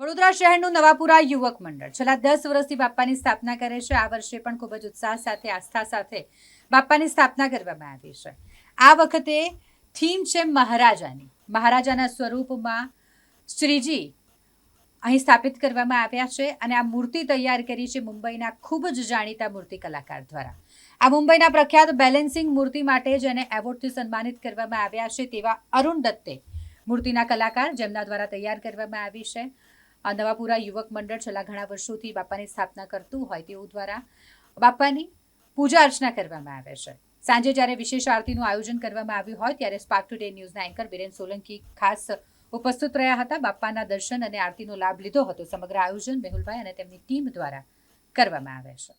વડોદરા શહેરનું નવાપુરા યુવક મંડળ. છેલ્લા દસ વર્ષથી બાપાની સ્થાપના કરે છે. આ વર્ષે પણ ખૂબ જ ઉત્સાહ સાથે, આસ્થા સાથે બાપ્પાની સ્થાપના કરવામાં આવી છે. આ વખતે થીમ છે મહારાજાની. મહારાજાના સ્વરૂપમાં શ્રીજી અહીં સ્થાપિત કરવામાં આવ્યા છે અને આ મૂર્તિ તૈયાર કરી છે મુંબઈના ખૂબ જ જાણીતા મૂર્તિ કલાકાર દ્વારા. આ મુંબઈના પ્રખ્યાત બેલેન્સિંગ મૂર્તિ માટે જેને એવોર્ડથી સન્માનિત કરવામાં આવ્યા છે તેવા અરુણ દત્તે મૂર્તિના કલાકાર જેમના દ્વારા તૈયાર કરવામાં આવી છે. આ નવાપુરા યુવક મંડળ છેલ્લા ઘણા વર્ષોથી બાપાની સ્થાપના કરતું હોય તેઓ દ્વારા બાપાની પૂજા અર્ચના કરવામાં આવે છે. સાંજે જ્યારે વિશેષ આરતીનું આયોજન કરવામાં આવ્યું હોય ત્યારે સ્પાર્ક ટુડે ન્યૂઝના એન્કર બિરેન સોલંકી ખાસ ઉપસ્થિત રહ્યા હતા. બાપાના દર્શન અને આરતીનો લાભ લીધો હતો. સમગ્ર આયોજન મેહુલભાઈ અને તેમની ટીમ દ્વારા કરવામાં આવે છે.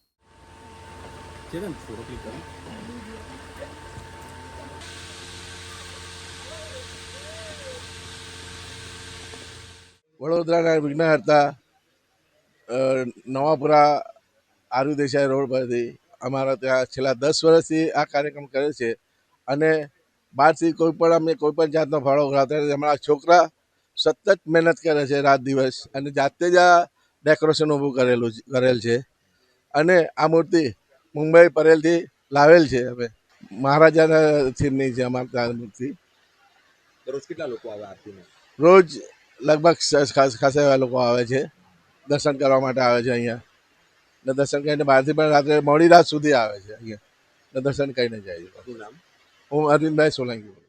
વડોદરાના વિઘ્નહર્તા નવાપુરા આરુ દેસાઈ રોડ પરથી અમારા ત્યાં છેલ્લા દસ વર્ષથી આ કાર્યક્રમ કરે છે અને બહારથી કોઈ પણ અમે કોઈ પણ જાતનો ફાળો ઉઘરાતા નથી. અમારા છોકરા સતત મહેનત કરે છે રાત દિવસ અને જાતે જ આ ડેકોરેશન ઊભું કરેલું કરેલ છે. અને આ મૂર્તિ મુંબઈ પરેલથી લાવેલ છે અમે મહારાજાના થીમની છે અમારા મૂર્તિ. રોજ કેટલા લોકો આવે આરતીમાં? રોજ લગભગ ખાસ ખાસા એવા લોકો આવે છે. દર્શન કરવા માટે આવે છે અહીંયા. ને દર્શન કરીને બહારથી પણ રાત્રે મોડી રાત સુધી આવે છે અહીંયા. ને દર્શન કરીને જાય છે. નામ? હું અરવિંદભાઈ સોલંકી